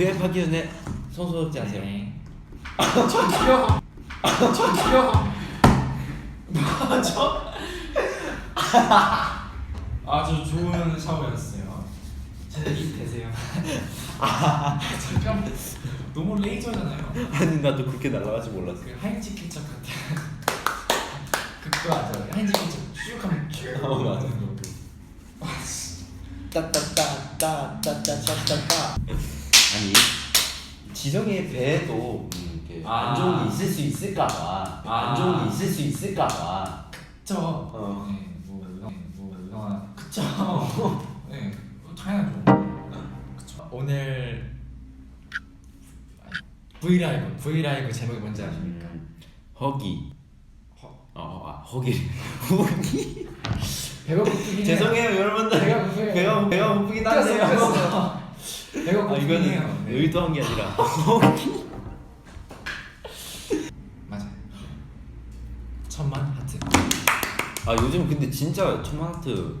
V앱하기 전에 손소독제 하세요. 네. 저기요. 저기요. 뭐죠? 아주 좋은 샤워였어요. 제입 되세요. 잠깐 너무 레이저잖아요. 아니 나도 그렇게 날아가지 몰랐어. 그 하인즈 케첩 같은 그거 아죠? 하인즈 케첩 쭉 하면 쭉 어, 맞아. 나오는 거. 와, 씨. 따따따따따따따따. 아니 지성의 배에도 음, 이렇게 아. 안 좋은 게 있을 수 있을까봐 아. 안 좋은 게 있을 수 있을까봐. 그쵸. 어. 네, 뭐, 형, 뭐. 그쵸. 네, 뭐 당연하죠. 그쵸. 오늘 브이라이브, 브이라이브 제목이 뭔지 아십니까? 음, 허기. 허. 어, 아, 허기. 허기. 배가 고프긴 해요. 죄송해요 여러분들. 배가 고프긴 배가 배가 고프긴 한데요. 배가 아 이거는. 네. 의도한 게 아니라. 맞아요. 천만 하트. 아 요즘 근데 진짜 초마트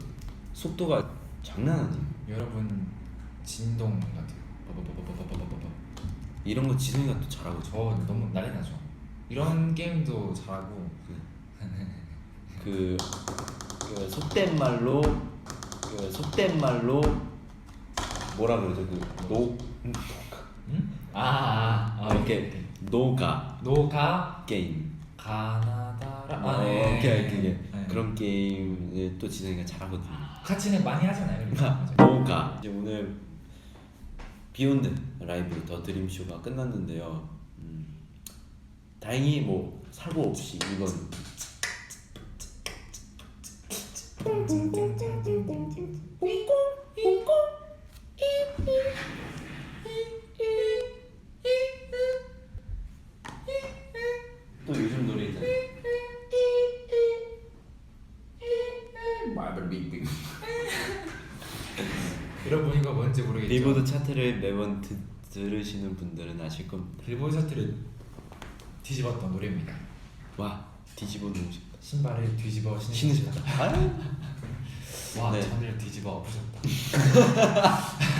속도가 장난 아니에요. 여러분 진동 같아요. 빠바바바바바바바바. 이런 거 지성이가 또 잘하고 저 저. 너무 난리 나죠. 이런 게임도 잘하고 그, 그 속된 말로 그 속된 말로 뭐라 그러죠 그노 응? 아, 아, 아 이렇게 노가 노가 게임. 가나다라 아, 아, 네. 오케이 오케이 네. 그런 게임을 또 지성이가 잘하거든요. 같이는 많이 하잖아요. 맞아요. 노가 이제 오늘 비욘드 라이브 더 드림 쇼가 끝났는데요. 음, 다행히 뭐 사고 없이 이번 빅빅. 여러분 이거 뭔지 모르겠죠? 빌보드 차트를 매번 드, 들으시는 분들은 아실 겁니다. 빌보드 차트를 뒤집었던 노래입니다. 와 뒤집어 놓으싶다 신발을 뒤집어 신으셨다. 와 네. 전을 뒤집어 엎으셨다.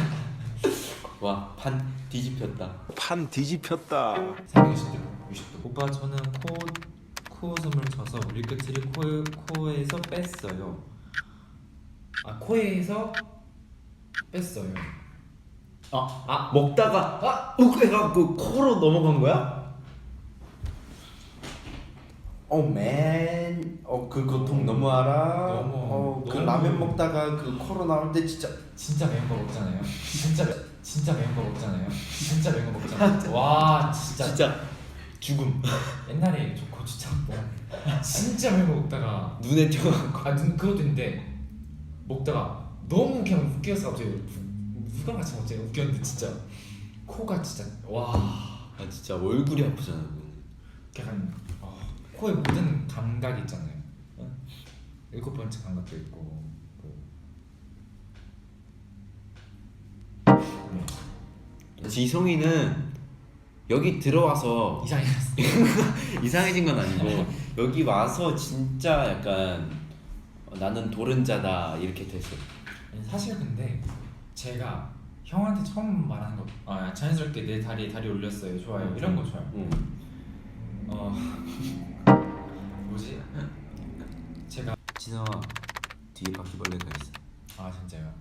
와판 뒤집혔다. 판 뒤집혔다. 360도, 60도. 오빠 저는 코 코웃음을 쳐서 물끝을 코 코에서 뺐어요. 아 코에서 뺐어요. 아, 아 먹다가 아 욱해갖고 코로 넘어간 거야? 어 맨, 어 그 고통 너무 알아. 너무, 어 그 너무. 라면 먹다가 그 코로 나올 때 진짜 진짜 매운 거 먹잖아요. 진짜 매- 진짜 매운 거 먹잖아요. 진짜 매운 거 먹잖아요. 와 진짜, 진짜 죽음. 옛날에 저 고추장뽕 진짜 매운 거 먹다가 눈에 띄어갖고. 아눈 그것도 있는데 먹다가 너무 그냥 웃겨서 갑자기 우- 누가 같이 갑자기 웃겼는데 진짜 코가 진짜 와 아 진짜 얼굴이 아프잖아. 그거는. 약간 어, 코에 모든 감각이 있잖아요. 어? 일곱 번째 감각도 있고 뭐. 네. 지성이는 여기 들어와서 이상했어. 이상해진 건 아니고 여기 와서 진짜 약간 어, 나는 도른자다 이렇게 됐어. 아니, 사실 근데 제가 형한테 처음 말하는 거, 아 자연스럽게 내 다리에 다리 올렸어요, 좋아요, 이런 거 좋아요. 응. 어 뭐지? 제가 진아 뒤에 바퀴벌레가 있어. 아 진짜요.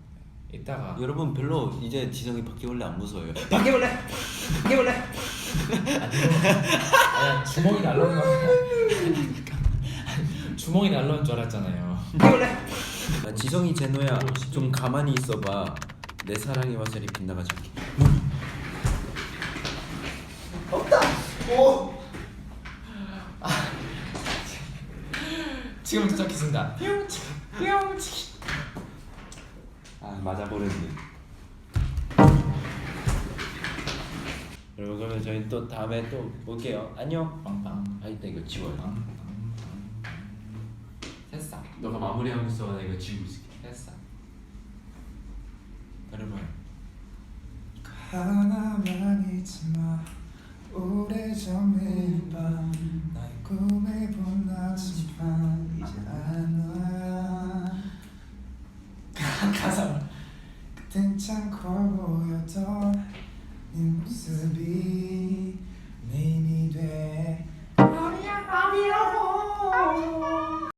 이따가 여러분 별로 이제 지성이 바퀴벌레 안 무서워요. 바퀴벌레, 바퀴벌레. 아니 주먹이 날라오는 거 주먹이 날라오는 줄 알았잖아요. 아, 지성이 제노야 좀 가만히 있어봐. 내 사랑의 화살이 빗나가지 않게. 없다. 오. 지금 도착했습니다. 뿅치 뿅치. 아 맞아버렸네. 여러분 그러면 저희 또 다음에 또 올게요. 안녕. 빵빵 아 이따 이거 지워요. 빵빵. 됐어. 너가. 나 이거 지우고 있을게. 됐어. 여러분. 하나만 잊지 마. 오래전에 밤 나의 꿈에 본 나지만 이제 안 너야 가사 그땐 참커 보였던 네 모습이